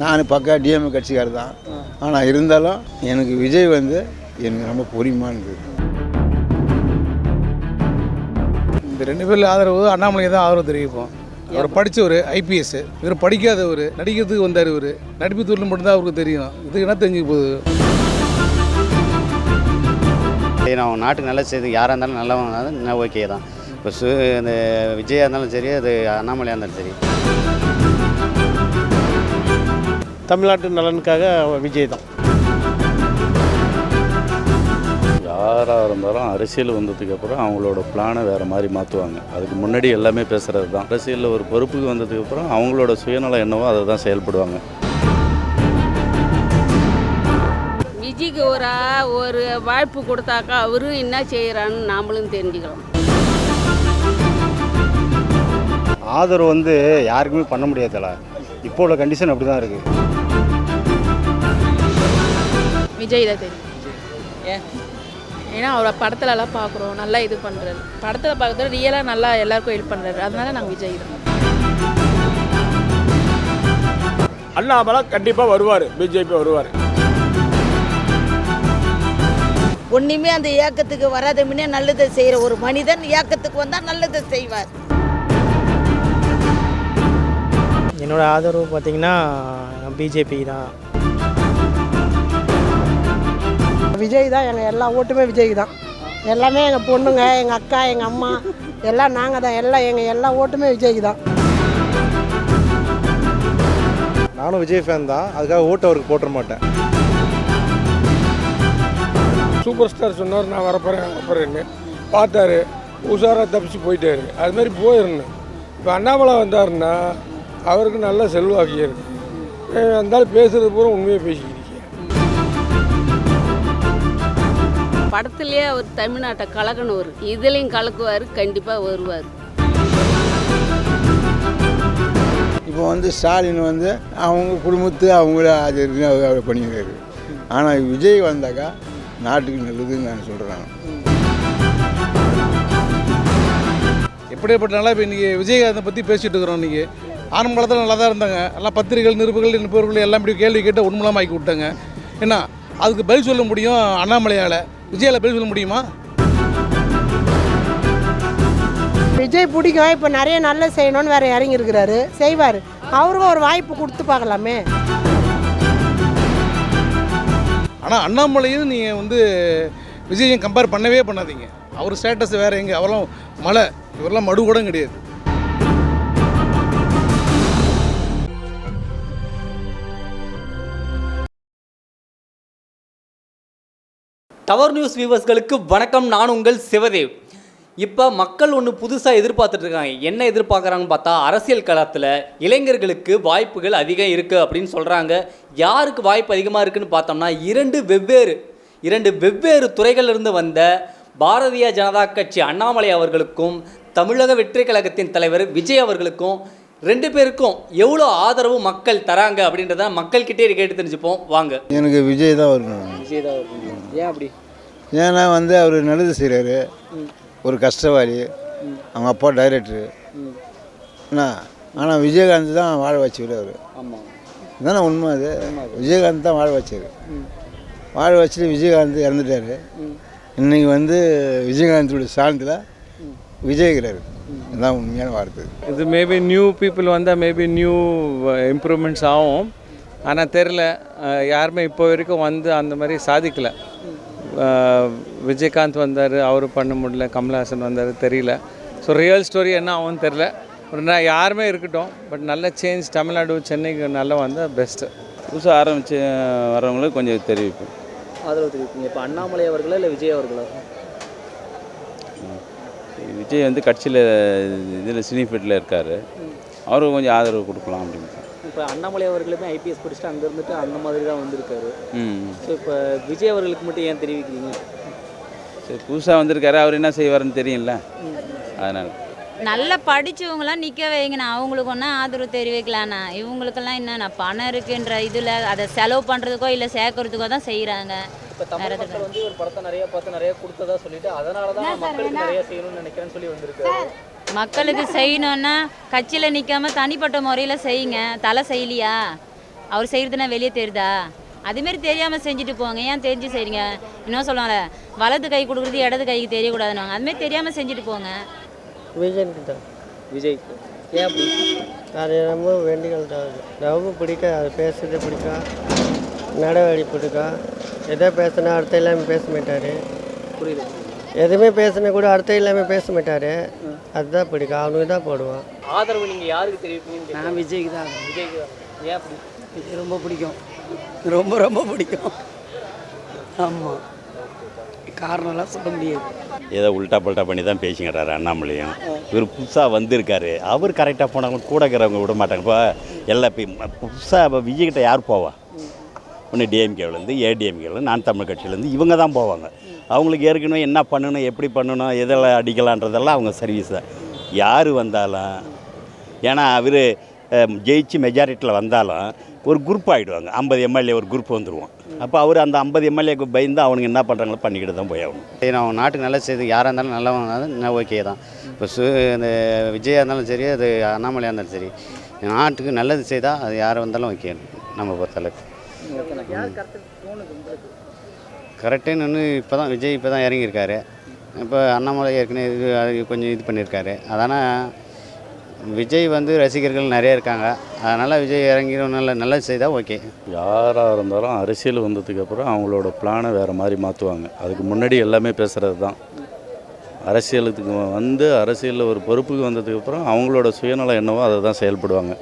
நான் பக்கா டிஎம்ஏ கட்சிக்காரர் தான். ஆனால் இருந்தாலும் எனக்கு விஜய் வந்து எனக்கு ரொம்ப பொறிமானது இந்த ரெண்டு பேரில் ஆதரவு அண்ணாமலைக்கு தான் ஆதரவு தெரிவிப்போம் அவர் படித்தவர் ஐபிஎஸ் இவர் படிக்காதவர் நடிக்கிறதுக்கு வந்தார் இவர் நடிப்பு தொழில் மட்டும்தான் அவருக்கு தெரியும். இது என்ன தெரிஞ்சு போகுது? நான் நாட்டுக்கு நல்ல செய்தி யாராக இருந்தாலும் நல்லவங்க இருந்தாலும் ஓகே தான். இப்போ சு இந்த விஜயா இருந்தாலும் சரி அது அண்ணாமலையாக இருந்தாலும் சரி. தமிழ்நாட்டு நலனுக்காக விஜய் தான். யாராக இருந்தாலும் அரசியல் வந்ததுக்கு அப்புறம் அவங்களோட பிளானை வேறு மாதிரி மாற்றுவாங்க அதுக்கு முன்னாடி எல்லாமே பேசுகிறது தான். அரசியலில் ஒரு பொறுப்புக்கு வந்ததுக்கு அப்புறம் அவங்களோட சுயநலம் என்னவோ அதை தான் செயல்படுவாங்க. விஜய்க்கு ஒரு ஒரு வாய்ப்பு கொடுத்தாக்கா அவரும் என்ன செய்கிறான்னு நாமளும் தெரிஞ்சுக்கலாம் ஆதரவு வந்து யாருக்குமே பண்ண முடியாதுல. இப்போ உள்ள கண்டிஷன் அப்படி தான் இருக்குது விஜய் தான் தெரியும். ஏன் ஏன்னா அவரை படத்துலலாம் பார்க்குறோம் நல்லா இது பண்ணுறாரு படத்தில் பார்க்குறது ரியலாக நல்லா எல்லாருக்கும் ஹெல்ப் பண்ணுறாரு அதனால நாங்கள் விஜய் தான். அண்ணாமலை கண்டிப்பாக வருவார். பிஜேபி வருவார். ஒன்றுமே அந்த இயக்கத்துக்கு வராத முன்னே நல்லதை செய்கிற ஒரு மனிதன் இயக்கத்துக்கு வந்தால் நல்லதை செய்வார். என்னோட ஆதரவு பார்த்தீங்கன்னா பிஜேபி தான். விஜய் தான் எங்கள் எல்லா ஓட்டுமே விஜய் தான். எல்லாமே எங்கள் பொண்ணுங்க எங்கள் அக்கா எங்கள் அம்மா எல்லாம் நாங்கள் தான். எல்லாம் எங்கள் எல்லா ஓட்டுமே விஜய்க்கு தான். நானும் விஜய் ஃபேன் தான். அதுக்காக ஓட்டு அவருக்கு போட்டுற மாட்டேன். சூப்பர் ஸ்டார் சொன்னார் நான் வரப்போகிறேன் வரப்போகிறேன்னு பார்த்தாரு உஷாராக தப்பிச்சு போயிட்டாரு. அது மாதிரி போயிடணும் இப்போ அண்ணாமலை வந்தாருன்னா அவருக்கு நல்ல செல்வாக்கு இருக்கு. அஹ் இருந்தாலும் பேசுறது பூரா உண்மையை பேசிக்கிறீங்க படத்துலேயே அவர் தமிழ்நாட்டை கலக்கணும் இதுலேயும் கலக்குவார் கண்டிப்பாக வருவார். இப்போ வந்து ஸ்டாலின் வந்து அவங்க குடும்பத்து அவங்கள அது அவர் பண்ணிக்கிறாரு. ஆனால் விஜய் வந்தாக்கா நாட்டுக்கு நல்லதுன்னு நான் சொல்கிறேன் எப்படியாப்பட்ட நல்லா இப்போ இன்றைக்கி விஜயகாந்தை பற்றி பேசிகிட்டு இருக்கிறோம் இன்றைக்கி ஆரம்ப காலத்தில் நல்லா தான் இருந்தாங்க. எல்லாம் பத்திரிகைகள் நிருபர்கள் நிருபர்கள் எல்லாம் இப்படி கேள்வி கேட்டு உண்மைலாம் ஆக்கி விட்டாங்க. என்ன? அதுக்கு பதில் சொல்ல முடியும் அண்ணாமலையால். விஜயால் பதில் சொல்ல முடியுமா? விஜய் பிடிக்கும். இப்போ நிறைய நல்ல செய்யணும்னு வேற இறங்கி இருக்கிறாரு. செய்வார். அவருக்கும் ஒரு வாய்ப்பு கொடுத்து பார்க்கலாமே. ஆனால் அண்ணாமலையும் நீங்கள் வந்து விஜயம் கம்பேர் பண்ணவே பண்ணாதீங்க. அவர் ஸ்டேட்டஸ் வேறு எங்கே? அவரெல்லாம் மலை இவரெல்லாம் மடு கூட கிடையாது. டவர் நியூஸ் வியூவர்ஸ்களுக்கு வணக்கம். நான் உங்கள் சிவதேவ். இப்போ மக்கள் ஒன்று புதுசாக எதிர்பார்த்துட்டு இருக்காங்க. என்ன எதிர்பார்க்குறாங்கன்னு பார்த்தா அரசியல் களத்தில் இளைஞர்களுக்கு வாய்ப்புகள் அதிகம் இருக்குது அப்படின்னு சொல்கிறாங்க யாருக்கு வாய்ப்பு அதிகமாக இருக்குன்னு பார்த்தோம்னா இரண்டு வெவ்வேறு இரண்டு வெவ்வேறு துறைகளிலிருந்து வந்த பாரதிய ஜனதா கட்சி அண்ணாமலை அவர்களுக்கும் தமிழக வெற்றி கழகத்தின் தலைவர் விஜய் அவர்களுக்கும் ரெண்டு பேருக்கும் எவ்வளோ ஆதரவு மக்கள் தராங்க அப்படின்றத மக்கள்கிட்டே கேட்டு தெரிஞ்சுப்போம். வாங்க. எனக்கு விஜய் தான் வரணும் விஜய் தான் ஏன் அப்படி? ஏன்னா வந்து அவர் நல்லது செய்கிறாரு ஒரு கஷ்டவாளி. அவங்க அப்பா டைரக்டரு என்ன ஆனால் விஜயகாந்த் தான் வாழ வச்சுக்கிறார் அவர். தானே உண்மை அது. விஜயகாந்த் தான் வாழ வச்சார் வாழ வச்சுட்டு விஜயகாந்த் இறந்துட்டாரு. இன்னைக்கு வந்து விஜயகாந்தோட சாணத்தில் விஜய்கிறாரு. இதுதான் உண்மையான வார்த்தை. இது மேபி நியூ பீப்புள் வந்தால் மேபி நியூ இம்ப்ரூவ்மெண்ட்ஸ் ஆகும். ஆனால் தெரில யாருமே இப்போ வரைக்கும் வந்து அந்த மாதிரி சாதிக்கலை. விஜயகாந்த் வந்தார் அவர் பண்ண முடியல கமல்ஹாசன் வந்தார் தெரியல. ஸோ ரியல் ஸ்டோரி என்ன ஆகும்னு தெரில ஒரு நா- யாருமே இருக்கட்டும் பட் நல்ல சேஞ்ச் தமிழ்நாடு சென்னைக்கு நல்லா வந்தால் பெஸ்ட்டு புதுசாக ஆரம்பித்து வரவங்களுக்கு கொஞ்சம் தெரிவிப்பேன். ஆதரவு தெரிவிப்பீங்க. இப்போ அண்ணாமலை அவர்களா இல்லை விஜய் அவர்களா? விஜய் வந்து கட்சியில் இதில் சினிஃபீல்டில் இருக்கார். அவருக்கு கொஞ்சம் ஆதரவு கொடுக்கலாம் அப்படின்னு இப்போ அண்ணாமலை அவர்களுமே ஐபிஎஸ் படிச்சுட்டு அங்கே இருந்துட்டு அந்த மாதிரி தான் வந்திருக்காரு. ம் ஸோ இப்போ விஜய் அவர்களுக்கு மட்டும் ஏன் தெரிவிக்கிறீங்க? சரி புதுசாக வந்திருக்காரு. அவர் என்ன செய்வாருன்னு தெரியும்ல. அதனால். நல்லா படித்தவங்களாம் நிற்க வைங்கண்ணா அவங்களுக்கு ஒன்றா ஆதரவு தெரிவிக்கலாண்ணா இவங்களுக்கெல்லாம் என்னண்ணா பணம் இருக்குன்ற இதில் அதை செலவு பண்ணுறதுக்கோ இல்லை சேர்க்கறதுக்கோ தான் செய்கிறாங்க இப்போ தமிழ் மக்கள் வந்து ஒரு படத்தை நிறைய பார்த்து நிறைய கொடுத்ததா சொல்லிட்டு அதனால தான் மக்களுக்கு நிறைய செய்யணும்னு நினைக்கிறேன்னு சொல்லி வந்திருக்காரு. மக்களுக்கு செய்யணுன்னா கட்சியில் நிற்காம தனிப்பட்ட முறையில் செய்யுங்க. தலை செய்யலையா? அவர் செய்கிறதுனா வெளியே தெரியுதா அதுமாரி தெரியாமல் செஞ்சுட்டு போங்க. ஏன் தெரிஞ்சு செய்றீங்க? இன்னும் சொல்லுவாங்கல்ல வலது கை கொடுக்குறது இடது கைக்கு தெரியக்கூடாதுன்னு அதுமாரி தெரியாமல் செஞ்சுட்டு போங்க. விஜயனுக்கு தான் விஜய். ஏன் அது ரொம்ப வேண்டிகள் தான் ரொம்ப பிடிக்கும் அது பேசுறது பிடிக்கும் நடவடி பிடிக்கும் எதோ பேசினா அர்த்தம் இல்லாமல் பேச மாட்டார். புரியல எதுவுமே பேசினா கூட அர்த்தம் இல்லாமல் பேச மாட்டார். அதுதான் பிடிக்கும். அவனுக்கு தான் போடுவான். ஆதரவு நீங்கள் யாருக்கு தெரிவிப்பீங்கன்னு கேட்டேன். நான் விஜய்க்கு தான். விஜய்க்கு தான். ஏன் அப்படி? விஜய் ரொம்ப பிடிக்கும். ரொம்ப ரொம்ப பிடிக்கும். ஆமாம் காரணம்லாம் சொல்ல முடியாது. ஏதோ உல்டா பல்ட்டா பண்ணி தான் பேசிக்கிறாரு அண்ணாமலையும். இவர் புதுசாக வந்திருக்காரு. அவர் கரெக்டாக போனாலும் கூட இருக்கிறவங்க விட மாட்டாங்க. இப்போ எல்லாம் இப்போ புதுசாக இப்போ விஜய்கிட்ட யார் போவா? ஒன்று டிஎம்கேவிலேருந்து ஏடிஎம்கேலேருந்து நான் தமிழ் கட்சியிலேருந்து இவங்க தான் போவாங்க. அவங்களுக்கு ஏற்கனவே என்ன பண்ணணும் எப்படி பண்ணணும் எதில் அடிக்கலான்றதெல்லாம் அவங்க சர்வீஸ் தான். யார் வந்தாலும் ஏன்னா அவர் ஜெயிச்சு மெஜாரிட்டியில் வந்தாலும் ஒரு குரூப் ஆகிடுவாங்க ஐம்பது எம்எல்ஏ ஒரு குரூப் வந்துடுவோம் அப்போ அவர் அந்த ஐம்பது எம்எல்ஏக்கு பயந்து அவனுங்க என்ன பண்ணுறாங்களோ பண்ணிக்கிட்டு தான் போய் ஆகணும். சரி நான் நாட்டுக்கு நல்லது செய்து யாராக இருந்தாலும் நல்லவங்க இருந்தாலும் நான் ஓகே தான். இப்போ சு இந்த விஜயா இருந்தாலும் சரி அது அண்ணாமலையாக இருந்தாலும் சரி நாட்டுக்கு நல்லது செய்தால் அது யார் வந்தாலும் ஓகே நம்ம பொறுத்தளவுக்கு யார் கரெக்டாக தோணுது உங்களுக்கு கரெக்டுன்னு ஒன்று இப்போ தான் விஜய் இப்போ தான் இறங்கியிருக்காரு. இப்போ அண்ணாமலை ஏற்கனவே இது அது கொஞ்சம் இது பண்ணியிருக்காரு. அதனால் விஜய் வந்து ரசிகர்கள் நிறைய இருக்காங்க. அதனால் விஜய் இறங்கி நல்ல நல்லது செய்தால் ஓகே. யாராக இருந்தாலும் அரசியல் வந்ததுக்கப்புறம் அவங்களோட பிளானை வேறு மாதிரி மாற்றுவாங்க அதுக்கு முன்னாடி எல்லாமே பேசுகிறது தான் அரசியலுக்கு வந்து அரசியலில் ஒரு பொறுப்புக்கு வந்ததுக்கப்புறம் அவங்களோட சுயநலம் என்னவோ அதை தான் செயல்படுவாங்க.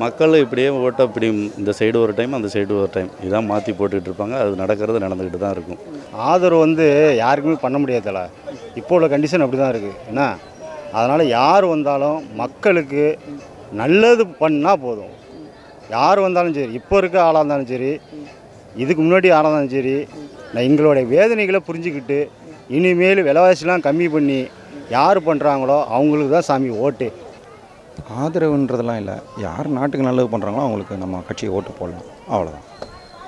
மக்கள் இப்படியே ஓட்ட இப்படி இந்த சைடு ஒரு டைம் அந்த சைடு ஒரு டைம் இதான் மாற்றி போட்டுக்கிட்டு இருப்பாங்க. அது நடக்கிறது நடந்துக்கிட்டு தான் இருக்கும். ஆதரவு வந்து யாருக்குமே பண்ண முடியாதுல. இப்போ உள்ள கண்டிஷன் அப்படி தான் இருக்குது என்ன? அதனால் யார் வந்தாலும் மக்களுக்கு நல்லது பண்ணால் போதும். யார் வந்தாலும் சரி இப்போ இருக்க ஆளாக இருந்தாலும் சரி இதுக்கு முன்னாடி ஆளாக இருந்தாலும் சரி நான் எங்களுடைய வேதனைகளை புரிஞ்சுக்கிட்டு இனிமேல் விலைவாசிலாம் கம்மி பண்ணி யார் பண்ணுறாங்களோ அவங்களுக்கு தான் சாமி ஓட்டு. ஆதரவுன்றதெல்லாம் இல்லை. யார் நாட்டுக்கு நல்லது பண்ணுறாங்களோ அவங்களுக்கு நம்ம கட்சியை ஓட்டு போடலாம். அவ்வளோதான்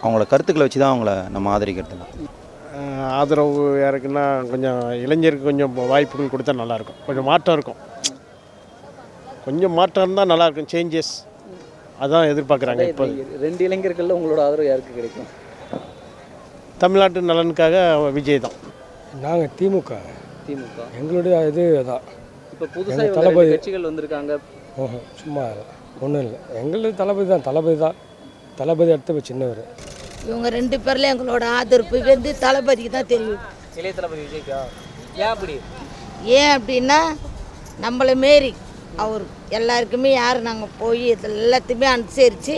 அவங்கள கருத்துக்களை வச்சு தான் அவங்கள நம்ம ஆதரிக்கிறதுல ஆதரவு யாருக்குன்னா கொஞ்சம் இளைஞருக்கு கொஞ்சம் வாய்ப்புகள் கொடுத்தா நல்லாயிருக்கும். கொஞ்சம் மாற்றம் இருக்கும். கொஞ்சம் மாற்றம் இருந்தால் நல்லாயிருக்கும். சேஞ்சஸ் அதான் எதிர்பார்க்குறாங்க இப்போ ரெண்டு இளைஞர்கள்ல உங்களோட ஆதரவு யாருக்கு கிடைக்கும்? தமிழ்நாட்டு நலனுக்காக விஜய் தான் நாங்கள் திமுக. திமுக. எங்களுடைய இது அதான். இப்போ புதுசாக தளபதி. கட்சிகள் வந்திருக்காங்க. சும்மா ஒன்றும் இல்லை. எங்களுக்கு தளபதி தான் தளபதி தான். தளபதி அடுத்து சின்னவர். இவங்க ரெண்டு பேர்ல எங்களோட ஆதரவு வந்து தளபதிக்கு தான் தெரியும். இளைய தளபதி விஜய்க்கா? ஏன் அப்படி? ஏன் அப்படின்னா நம்மளை மாரி அவர் எல்லாருக்குமே யார் நாங்கள் போய் இது எல்லாத்தையுமே அனுசரித்து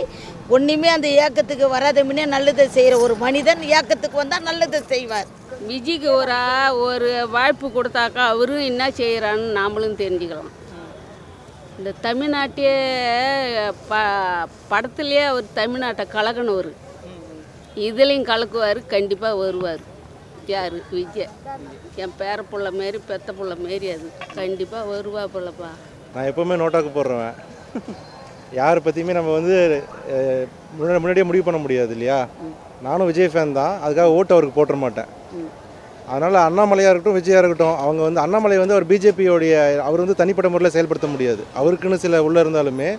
ஒன்றுமே அந்த இயக்கத்துக்கு வராத முன்னே நல்லதை செய்கிற ஒரு மனிதன் இயக்கத்துக்கு வந்தால் நல்லதை செய்வார். விஜய்க்கு ஒரு ஒரு வாய்ப்பு கொடுத்தாக்கா அவரும் என்ன செய்கிறான்னு நாமளும் தெரிஞ்சுக்கலாம். இந்த தமிழ்நாட்டையே ப படத்துலேயே அவர் தமிழ்நாட்டை கலக்கணவர் இதுலேயும் கலக்குவார் கண்டிப்பாக வருவார். யார்? விஜய். என் பேர புள்ள மாரி பெத்த புள்ள மாரி அது. கண்டிப்பாக வருவா புள்ளப்பா நான் எப்போவுமே நோட்டாக்கு போடுறவன். யாரை பற்றியுமே நம்ம வந்து முன்னாடியே முடிவு பண்ண முடியாது இல்லையா? நானும் விஜய் ஃபேன் தான். அதுக்காக ஓட்டு அவருக்கு போட்டுற மாட்டேன். அதனால் அண்ணாமலையாக இருக்கட்டும் விஜயா இருக்கட்டும் அவங்க வந்து அண்ணாமலை வந்து அவர் பிஜேபியோடைய அவர் வந்து தனிப்பட்ட முறையில் செயல்படுத்த முடியாது. அவருக்குன்னு சில உள்ளே இருந்தாலுமே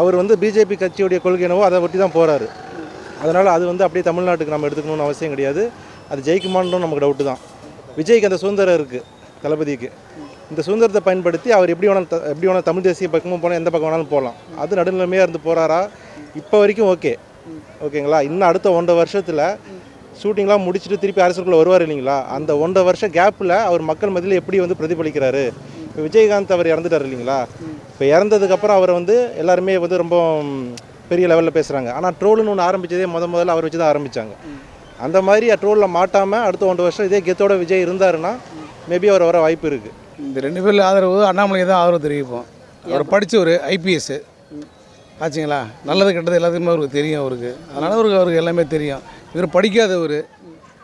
அவர் வந்து பிஜேபி கட்சியுடைய கொள்கை என்னவோ அதை ஒட்டி தான் போகிறாரு அதனால் அது வந்து அப்படியே தமிழ்நாட்டுக்கு நம்ம எடுத்துக்கணும்னு அவசியம் கிடையாது. அது ஜெயிக்குமான்னு நமக்கு டவுட்டு தான். விஜய்க்கு அந்த சுதந்திரம் இருக்குது தளபதிக்கு. இந்த சுதந்திரத்தை பயன்படுத்தி அவர் எப்படி வேணாலும் எப்படி வேணாலும் தமிழ் தேசிய பக்கமும் போனால் எந்த பக்கம் வேணாலும் போகலாம் அது நடுநிலைமையாக இருந்து போகிறாரா இப்போ வரைக்கும் ஓகே. ஓகேங்களா? இன்னும் அடுத்த ஒன்றரை வருஷத்தில் ஷூட்டிங்லாம் முடிச்சுட்டு திருப்பி அரசுக்குள்ளே வருவார் இல்லைங்களா? அந்த ஒன்றரை வருஷம் கேப்பில் அவர் மக்கள் மத்தியில் எப்படி வந்து பிரதிபலிக்கிறாரு? இப்போ விஜயகாந்த் அவர் இறந்துட்டார் இல்லைங்களா? இப்போ இறந்ததுக்கப்புறம் அவரை வந்து எல்லாருமே வந்து ரொம்ப பெரிய லெவலில் பேசுகிறாங்க ஆனால் ட்ரோலுன்னு ஒன்று ஆரம்பித்ததே முத முதல்ல அவர் வச்சு தான் ஆரம்பித்தாங்க அந்த மாதிரி ட்ரோலில் மாட்டாமல் அடுத்த ஒன்றரை வருஷம் இதே கெத்தோட விஜய் இருந்தாருன்னா மேபி அவர் வர வாய்ப்பு இருக்குது இந்த ரெண்டு பேரில் ஆதரவு அண்ணாமலைக்கு தான் ஆதரவு தெரிவிப்போம். அவர் படித்தவர் ஐபிஎஸ்ஸு ஆச்சுங்களா? நல்லது கெட்டது எல்லாத்துக்குமே அவருக்கு தெரியும் அவருக்கு. அதனால் அவருக்கு அவருக்கு எல்லாமே தெரியும். இவர் படிக்காதவர்.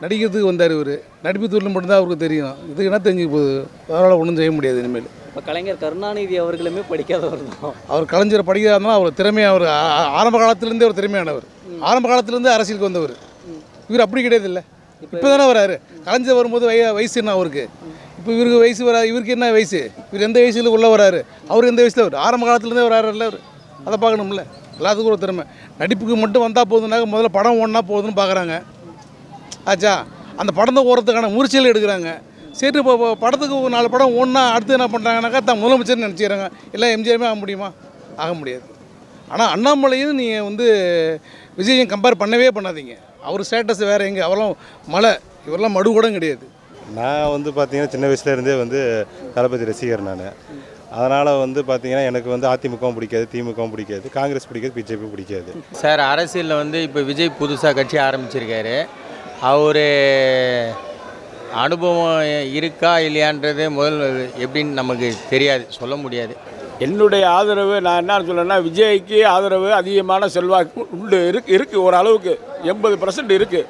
நடிக்கிறதுக்கு வந்தார் இவர். நடிப்பு தொழில் மட்டும்தான் அவருக்கு தெரியும். இதுக்கு என்ன தெரிஞ்சு போகுது? அவரால் ஒன்றும் செய்ய முடியாது இனிமேல். இப்போ கலைஞர் கருணாநிதி அவர்களுமே படிக்காதவர் தான். அவர் கலைஞர் படிக்காதனால அவர் திறமையாக அவர் ஆரம்ப காலத்துலேருந்தே அவர் திறமையானவர். ஆரம்ப காலத்துலேருந்து அரசியலுக்கு வந்தவர். இவர் அப்படி கிடையாது இல்லை. இப்போ தானே வராரு. கலைஞர் வரும்போது வய வயசு என்ன அவருக்கு? இப்போ இவருக்கு வயசு வரா இவருக்கு என்ன வயசு? இவர் எந்த வயசுல உள்ள வராரு? அவர் எந்த வயசில் வரும் ஆரம்ப காலத்துலேருந்தே வராருல்ல அவர். அதை பார்க்கணும்ல. எல்லாத்துக்கும் ஒரு திறமை. நடிப்புக்கு மட்டும் வந்தால் போதுனாக்க முதல்ல படம் ஓடினா போதுன்னு பார்க்குறாங்க. ஆச்சா? அந்த படத்தை ஓடுறதுக்கான முயற்சியில் எடுக்கிறாங்க. சரி இப்போ இப்போ படத்துக்கு ஒரு நாலு படம் ஒன்றா அடுத்து என்ன பண்ணுறாங்கனாக்கா தான் முதலமைச்சர்னு நினச்சிக்கிறாங்க. எல்லாம் எம்ஜிஆருமே ஆக முடியுமா? ஆக முடியாது. ஆனால் அண்ணாமலையும் நீங்கள் வந்து விஜயம் கம்பேர் பண்ணவே பண்ணாதீங்க. அவர் ஸ்டேட்டஸ் வேறு எங்கே? அவரெல்லாம் மலை இவரெல்லாம் மடு கூட கிடையாது. நான் வந்து பார்த்தீங்கன்னா சின்ன வயசுலேருந்தே வந்து தளபதி ரசிகர் நான். அதனால் வந்து பார்த்தீங்கன்னா எனக்கு வந்து அதிமுகவும் பிடிக்காது திமுகவும் பிடிக்காது காங்கிரஸ் பிடிக்காது பிஜேபி பிடிக்காது. சார் அரசியலில் வந்து இப்போ விஜய் புதுசாக கட்சி ஆரம்பிச்சிருக்காரு. அவர் அனுபவம் இருக்கா இல்லையான்றது முதல் எப்படின்னு நமக்கு தெரியாது சொல்ல முடியாது. என்னுடைய ஆதரவு நான் என்ன சொல்லேன்னா விஜய்க்கு ஆதரவு அதிகமான செல்வாக்கு உண்டு இருக்கு இருக்குது ஒரு அளவுக்கு எண்பது பர்சன்ட் இருக்குது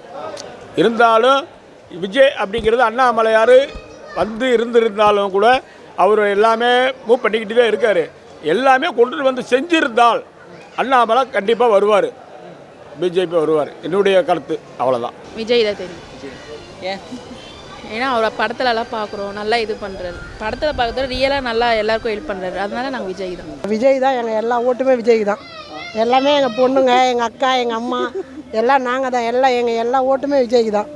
இருந்தாலும் விஜய் அப்படிங்கிறது அண்ணாமலையார் வந்து இருந்திருந்தாலும் கூட அவர் எல்லாமே மூவ் பண்ணிக்கிட்டு தான் இருக்கார். எல்லாமே கொண்டு வந்து செஞ்சிருந்தால் அண்ணாமலை கண்டிப்பாக வருவார். பிஜேபி வருவார். என்னுடைய கருத்து. அவ்வளோதான் விஜய் தான் தெரியும். ஏன்? ஏன்னா அவரை படத்துலலாம் பார்க்குறோம். நல்லா இது பண்ணுறாரு படத்தில் பார்க்குறது ரியலாக நல்லா எல்லாருக்கும் ஹெல்ப் பண்ணுறாரு அதனால நாங்கள் விஜய் தான். விஜய் தான். எங்கள் எல்லா ஓட்டுமே விஜய் தான். எல்லாமே எங்கள் பொண்ணுங்க எங்கள் அக்கா எங்கள் அம்மா எல்லாம் நாங்கள் தான். எல்லாம் எங்கள் எல்லா ஓட்டுமே விஜய்க்கு தான்.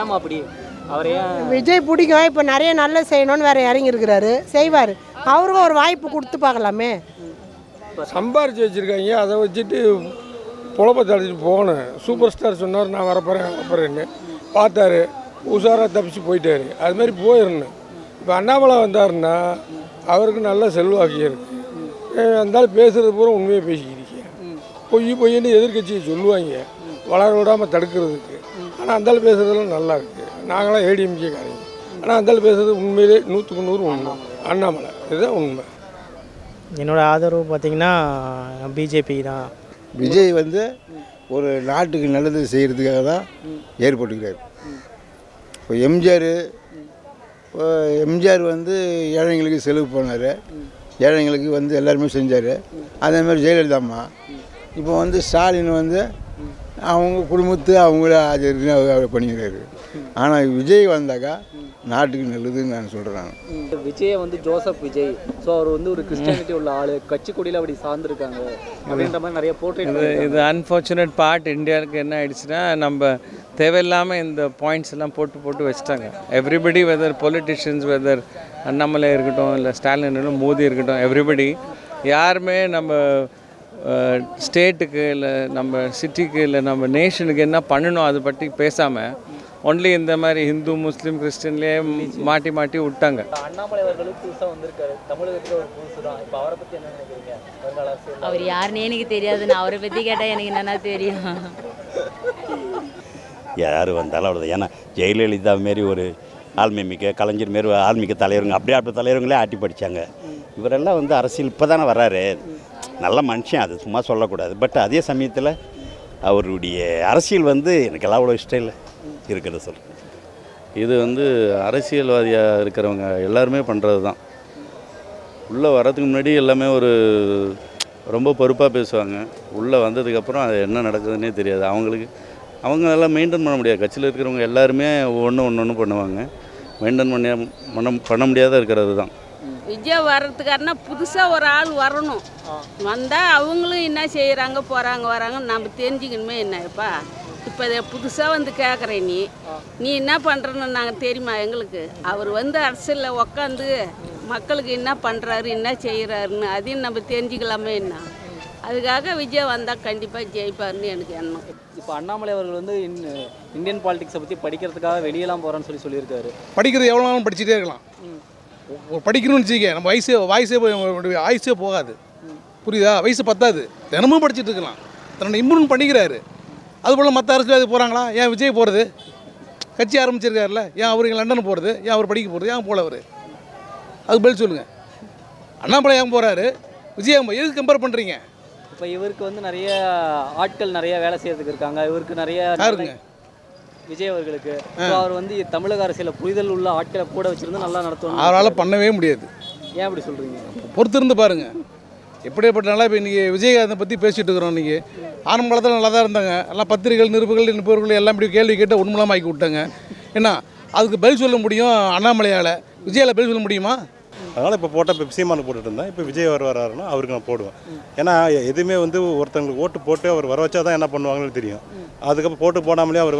ஏமா அப்படி? விஜய் பிடிக்கும். இப்போ நிறைய நல்ல செய்யணும்னு வேற இறங்கி இருக்கிறாரு செய்வார். அவருக்கும் ஒரு வாய்ப்பு கொடுத்து பார்க்கலாமே. சம்பாரிச்சு வச்சுருக்காங்க. அதை வச்சுட்டு பொழப்ப தள்ளிட்டு போகணும். சூப்பர் ஸ்டார் சொன்னார் நான் வரப்போகிறேன் வரப்போகிறேன்னு பார்த்தாரு. உஷாராக தப்பிச்சு போயிட்டாரு. அது மாதிரி போயிடணும். இப்போ அண்ணாமலை வந்தாருன்னா அவருக்கு நல்ல செல்வாக்கு இருக்குது இருந்தாலும் பேசுகிறது பூரா உண்மையை பேசிக்கிறீங்க பொய் பொய்ன்னு எதிர்க்கட்சியை சொல்லுவாங்க. வளர விடாமல் தடுக்கிறதுக்கு. ஆனால் அந்தாள் பேசுறதெல்லாம் நல்லா இருக்குது நாங்களாம் ஏடிஎம்கே காரங்க. ஆனால் அந்தாள் பேசுறது உண்மையிலே நூற்றுக்கு நூறு உண்மை. அண்ணாமலை. இதுதான் உண்மை. என்னோட ஆதரவு பார்த்தீங்கன்னா பிஜேபி தான். விஜய் வந்து ஒரு நாட்டுக்கு நல்லது செய்கிறதுக்காக தான் ஏற்பட்டுக்கிறார். இப்போ எம்ஜிஆர் எம்ஜிஆர் வந்து ஏழைங்களுக்கு செலவு பண்ணார். ஏழைங்களுக்கு வந்து எல்லாருமே செஞ்சார். அதே மாதிரி ஜெயலலிதா அம்மா இப்போ வந்து ஸ்டாலின் வந்து அவங்க குடும்பத்தை அவங்கள ஆதரித்து பண்ணிக்கிறாரு. ஆனால் விஜய் வந்தாக்கா நாட்டுக்கு நல்லதுன்னு நான் சொல்கிறேன் விஜயை வந்து ஜோசப் விஜய். ஸோ அவர் வந்து ஒரு கிறிஸ்டியானிட்டி உள்ள ஆள். கட்சி கொடியில் அப்படி சார்ந்திருக்காங்க. அப்படின்ற மாதிரி நிறைய இது போர்ட்ரேட் இது அன்ஃபார்ச்சுனேட் பார்ட் இந்தியாவுக்கு என்ன ஆயிடுச்சுன்னா நம்ம தேவையில்லாமல் இந்த பாயிண்ட்ஸ் எல்லாம் போட்டு போட்டு வச்சுட்டாங்க. Everybody whether politicians whether Annamalai இருக்கட்டும் இல்லை ஸ்டாலின் இருக்கட்டும் மோடி இருக்கட்டும் எவ்ரிபடி யாருமே நம்ம ஸ்டேட்டுக்கு இல்லை நம்ம சிட்டிக்கு இல்லை நம்ம நேஷனுக்கு என்ன பண்ணணும் அதை பற்றி பேசாமல் ஒன்லி இந்த மாதிரி ஹிந்து முஸ்லீம் கிறிஸ்டின்லேயே மாட்டி மாட்டி விட்டாங்க. அண்ணாமலை அவர்களும் புதுசாக வந்திருக்காரு. தமிழகத்தில் ஒரு புதுசு தான். இப்போ அவரை பற்றி அவர் யாருன்னே எனக்கு தெரியாது நான் அவரை பற்றி கேட்டால் எனக்கு என்னென்ன தெரியும். யார் வந்தாலும் அவ்வளோதான் ஏன்னா ஜெயலலிதா மாரி ஒரு ஆள்மை மிக்க கலைஞர் மாரி ஆள்மிக்க தலைவருங்க அப்படியே அப்படி தலைவருங்களே ஆட்டி படித்தாங்க இவரெல்லாம் வந்து அரசியல் இப்போ தானே வர்றாரு. நல்ல மனுஷன் அது சும்மா சொல்லக்கூடாது. பட் அதே சமயத்தில் அவருடைய அரசியல் வந்து எனக்கெல்லாம் அவ்வளோ இஷ்டம் இல்லை. இருக்கிறத சொல்கிறேன் இது வந்து அரசியல்வாதியாக இருக்கிறவங்க எல்லாருமே பண்ணுறது தான் உள்ளே வர்றதுக்கு முன்னாடி எல்லாமே ஒரு ரொம்ப பொறுப்பாக பேசுவாங்க. உள்ளே வந்ததுக்கப்புறம் அது என்ன நடக்குதுன்னே தெரியாது. அவங்களுக்கு அவங்க எல்லாம் மெயின்டைன் பண்ண முடியாது. கட்சியில் இருக்கிறவங்க எல்லாருமே ஒன்று ஒன்று ஒன்று பண்ணுவாங்க. மெயின்டைன் பண்ண பண்ண பண்ண முடியாத இருக்கிறது தான் விஜய் வர்றதுக்காரனா புதுசாக ஒரு ஆள் வரணும். வந்தால் அவங்களும் என்ன செய்கிறாங்க போகிறாங்க வராங்க நம்ம தெரிஞ்சுக்கணுமே என்னப்பா இப்போ இதை புதுசாக வந்து கேட்குறேன் நீ. நீ என்ன பண்ணுறன்னு நாங்கள் தெரியுமா எங்களுக்கு? அவர் வந்து அரசியலில் உக்காந்து மக்களுக்கு என்ன பண்ணுறாரு என்ன செய்கிறாருன்னு அதையும் நம்ம தெரிஞ்சுக்கலாமே என்ன? அதுக்காக விஜய் வந்தால் கண்டிப்பாக ஜெயிப்பாருன்னு எனக்கு எண்ணம். இப்போ அண்ணாமலை அவர்கள் வந்து இந்தியன் பாலிடிக்ஸை பற்றி படிக்கிறதுக்காக வெளியெல்லாம் போகிறேன்னு சொல்லி சொல்லியிருக்காரு. படிக்கிறது எவ்வளோ நாளும் படிச்சுட்டே இருக்கலாம். ஒரு படிக்கணும்னு வச்சுக்க நம்ம வயசே நம்மளுடைய ஆயுசே போகாது. புரியுதா? வயசு பத்தாது. தினமும் படிச்சுட்டு இருக்கலாம். தன்னை இம்ப்ரூவ் பண்ணிக்கிறாரு. அதுபோல் மற்ற அரசியல்வாதி போகிறாங்களா ஏன் விஜய் போகிறது கட்சி ஆரம்பிச்சிருக்காருல்ல ஏன் அவர் இங்கே லண்டன் போகிறது ஏன் அவர் படிக்க போகிறது ஏன் போல அவர்? அதுக்கு பதில் சொல்லுங்கள் அண்ணாமலை ஏன் போகிறாரு விஜய் எதுக்கு கம்பேர் பண்ணுறீங்க இப்போ இவருக்கு வந்து நிறைய ஆட்கள் நிறைய வேலை செய்யறதுக்கு இருக்காங்க. இவருக்கு நிறைய யாருங்க? விஜய் அவர்களுக்கு. அவர் வந்து தமிழக அரசியல புரிதல் உள்ள ஆட்களை கூட வச்சிருந்து நல்லா நடத்துவாங்க. அவரால் பண்ணவே முடியாது. ஏன் அப்படி சொல்றீங்க? பொறுத்திருந்து பாருங்க. எப்படியாப்பட்ட நல்லா இப்போ இன்றைக்கி விஜயகாந்தை பற்றி பேசிகிட்டு இருக்கிறோம் இன்றைக்கி ஆரம்ப காலத்தில் நல்லா தான் இருந்தாங்க. எல்லாம் பத்திரிகைகள் நிருபர்கள் நிருபர்கள் எல்லாம் இப்படி கேள்வி கேட்டு ஆக்கி விட்டாங்க. என்ன அதுக்கு பதில் சொல்ல முடியும் அண்ணாமலையால்? விஜயால் பதில் சொல்ல முடியுமா? அதனால் இப்போ போட்டால் இப்போ சீமானு போட்டுட்டு இருந்தேன் இப்போ விஜய் வர வராருன்னா அவருக்கு நான் போடுவேன். ஏன்னா எதுவுமே வந்து ஒருத்தங்களுக்கு ஓட்டு போட்டு அவர் வர வச்சா தான் என்ன பண்ணுவாங்கன்னு தெரியும். அதுக்கப்புறம் போட்டு போடாமலே அவர்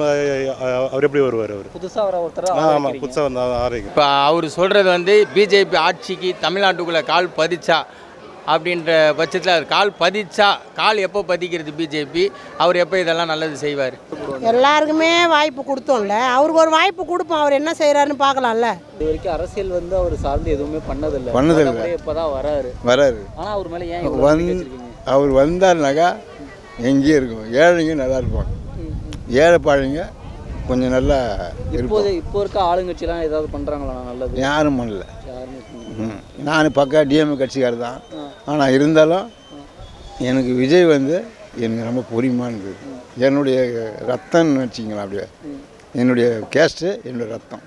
அவர் எப்படி வருவார் அவர்? புதுசாக வர ஒருத்தர் ஆமாம் புதுசாக வந்த ஆரோக்கியம் இப்போ அவர் சொல்கிறது வந்து பிஜேபி ஆட்சிக்கு தமிழ்நாட்டுக்குள்ளே கால் பதிச்சா அப்படின்ற பட்சத்தில் அவர் கால் பதிச்சா கால் எப்போ பதிக்கிறது பிஜேபி அவர் எப்போ இதெல்லாம் நல்லது செய்வார்? எல்லாருக்குமே வாய்ப்பு கொடுத்தோம்ல. அவருக்கு ஒரு வாய்ப்பு கொடுப்போம். அவர் என்ன செய்கிறாருன்னு பார்க்கலாம்ல. இது வரைக்கும் அரசியல் வந்து அவர் சார்ந்து எதுவுமே பண்ணதில்லை. பண்ணதில்லை. இப்போ தான் வராரு. வராரு. ஆனால் அவர் மேலே ஏன் வந்? அவர் வந்தாருனாக்கா எங்கேயும் இருக்கும். ஏழைங்க நல்லா இருப்பாங்க. ஏழைப்பாழைங்க கொஞ்சம் நல்லா இப்போது இருப்போம் இப்போ இருக்க ஆளுங்கட்சிலாம் ஏதாவது பண்ணுறாங்களா நல்லது. யாருமே பண்ணல. நான் பக்கா டிஎம்ஏ கட்சிக்காரர் தான் ஆனால் இருந்தாலும் எனக்கு விஜய் வந்து எனக்கு ரொம்ப பொறிமானது என்னுடைய ரத்தம்னு வச்சிங்களா அப்படியே. என்னுடைய கேஸ்ட்டு என்னுடைய ரத்தம்.